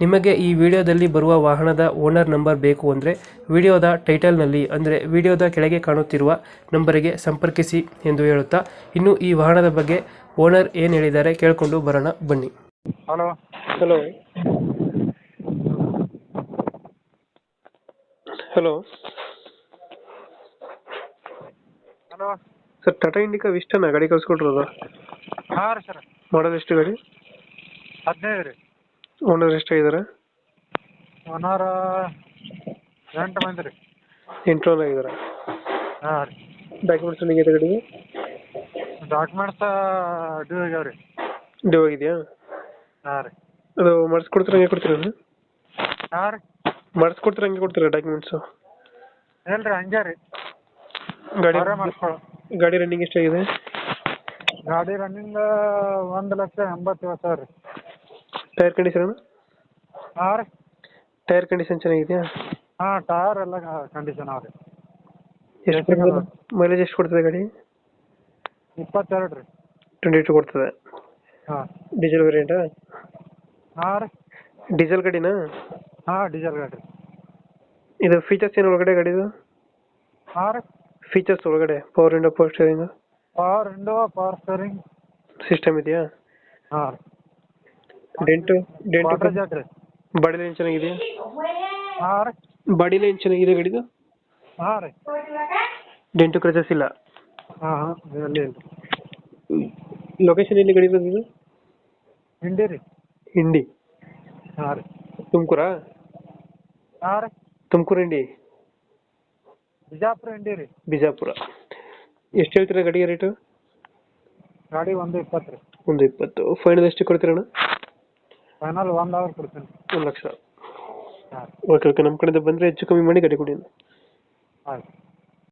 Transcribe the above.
ನಿಮಗೆ ಈ ವಿಡಿಯೋದಲ್ಲಿ ಬರುವ ವಾಹನದ ಓನರ್ ನಂಬರ್ ಬೇಕು ಅಂದರೆ ವಿಡಿಯೋದ ಟೈಟಲ್ನಲ್ಲಿ ಅಂದರೆ ವಿಡಿಯೋದ ಕೆಳಗೆ ಕಾಣುತ್ತಿರುವ ನಂಬರಿಗೆ ಸಂಪರ್ಕಿಸಿ ಎಂದು ಹೇಳುತ್ತಾ ಇನ್ನು ಈ ವಾಹನದ ಬಗ್ಗೆ ಓನರ್ ಏನು ಹೇಳಿದ್ದಾರೆ ಕೇಳಿಕೊಂಡು ಬರೋಣ ಬನ್ನಿ. Hello. Hello. Hello. Hello. Sir Tata Indica ವಿಷ್ಟನ ಗಾಡಿ ಕಳ್ಸ್ಕೊಟ್ರಲ್ಲ? ಹಾಂ ರೀ ಸರ್. ಮಾಡೋದು ಎಷ್ಟು ಗಾಡಿ? ಹದಿನೈದು ರೀ. ಓನರ್ ಎಷ್ಟಾಗಿದ್ದಾರೆ ಒನ್ನೂರ ಎಂಟು ಮಂದಿ ರೀ. ಎಂಟು ಓನರ್ ಆಗಿದ್ದಾರೆ ಹಾಂ ರೀ. ಡಾಕ್ಯುಮೆಂಟ್ಸ್ ನಿಮಗೆ ಗಾಡಿಗೆ ಡಾಕ್ಯುಮೆಂಟ್ಸ್ ಡ್ಯೂ ಆಗ್ಯಾವ ರೀ. ಡ್ಯೂ ಆಗಿದೆಯಾ? ಹಾಂ ರೀ. ಅದು ಮಾಡಿಸ್ಕೊಡ್ತೀರ ಹಂಗೆ ಕೊಡ್ತೀರಾ ಹಾಂ ರೀ. ಮಾಡಿಸ್ಕೊಡ್ತೀರ ಹಂಗೆ ಕೊಡ್ತೀರಾ ಡಾಕ್ಯುಮೆಂಟ್ಸು ಇಲ್ಲ ರೀ ಹಂಗೆ ರೀ. ಗಾಡಿ ಅವರೇ ಮಾಡಿಸ್ಕೊಳ್ಳೋ ಗಾಡಿ ರನ್ನಿಂಗ್ ಎಷ್ಟಾಗಿದೆ? ಗಾಡಿ ರನ್ನಿಂಗ್ ಒಂದು ಲಕ್ಷ ಎಂಬತ್ತೇಳು ಸಾವಿರ ರೀ. ಟೈರ್ ಕಂಡೀಷನ್ ಹಾಂ ರೀ ಟೈರ್ ಕಂಡೀಷನ್ ಚೆನ್ನಾಗಿದೆಯಾ? ಹಾಂ ಟಯರ್ ಎಲ್ಲ ಕಂಡೀಷನ್ ಅವ ರೀ ಎಷ್ಟು ಮೈಲೇಜ್ ಎಷ್ಟು ಕೊಡ್ತದೆ ಗಾಡಿ? ಇಪ್ಪತ್ತೆರಡು ರೀ ಟ್ವೆಂಟಿ ಟು ಕೊಡ್ತದೆ. ಹಾಂ. ಡೀಸೆಲ್ ವೇರಿಯಂಟಾ ಹಾಂ ರೀ ಡೀಸೆಲ್ ಗಾಡಿನಾ? ಹಾಂ ಡೀಸೆಲ್ ಗಾಡಿ. ರೀ ಇದು ಫೀಚರ್ಸ್ ಏನು ಒಳಗಡೆ ಗಾಡಿದು ಹಾಂ ರೀ ಫೀಚರ್ಸ್ ಒಳಗಡೆ power window power steering power window power steering system ಇದೆಯಾ? ಹಾಂ. ರೀ ಡೆಂಟು ಡೆಂಟು ವಾಟರ್ ಜೆಟ್ ರೀ ಬಾಡಿ ಲೈನ್ ಚೆನ್ನಾಗಿದೆಯಾ? ಹಾಂ ರೀ. ಬಾಡಿ ಲೈನ್ ಚೆನ್ನಾಗಿದೆ ಗಾಡಿದು? ಹಾಂ ರೀ. ಡೆಂಟು ಕ್ರಚಸ್ ಇಲ್ಲ? ಹಾಂ ಹಾಂ ಇಲ್ಲ ಲೊಕೇಶನ್ ಎಲ್ಲಿ ಗಾಡಿ ಬಂದಿದ್ದು ಹಿಂಡಿ ರೀ. ಹಿಂಡಿ. ಹಾಂ ರೀ. ತುಮಕೂರಾ? ಹಾಂ ರೀ. ತುಮಕೂರು ಹಿಂಡಿ? ಬಿಜಾಪುರ ಹಿಂಡಿ ರೀ. ಬಿಜಾಪುರ. ಎಷ್ಟು ಹೇಳ್ತೀರಾ ಗಾಡಿಗೆ ರೇಟು? ಗಾಡಿ ಒಂದು ಇಪ್ಪತ್ತು ರೀ. ಒಂದು ಇಪ್ಪತ್ತು. ಫೈನಲ್ ಎಷ್ಟು ಕೊಡ್ತೀರಣ್ಣ? ಫೈನಲ್ ಒಂದು ಅವರ್ ಕೊಡ್ತೀನಿ. ಒಂದು ಲಕ್ಷ. ಹಾಂ. ಓಕೆ ಓಕೆ ನಮ್ಮ ಕಡೆಯಿಂದ ಬಂದರೆ ಹೆಚ್ಚು ಕಮ್ಮಿ ಮಾಡಿ ಗಾಡಿ ಕೊಡಿ ಆಯ್ತು.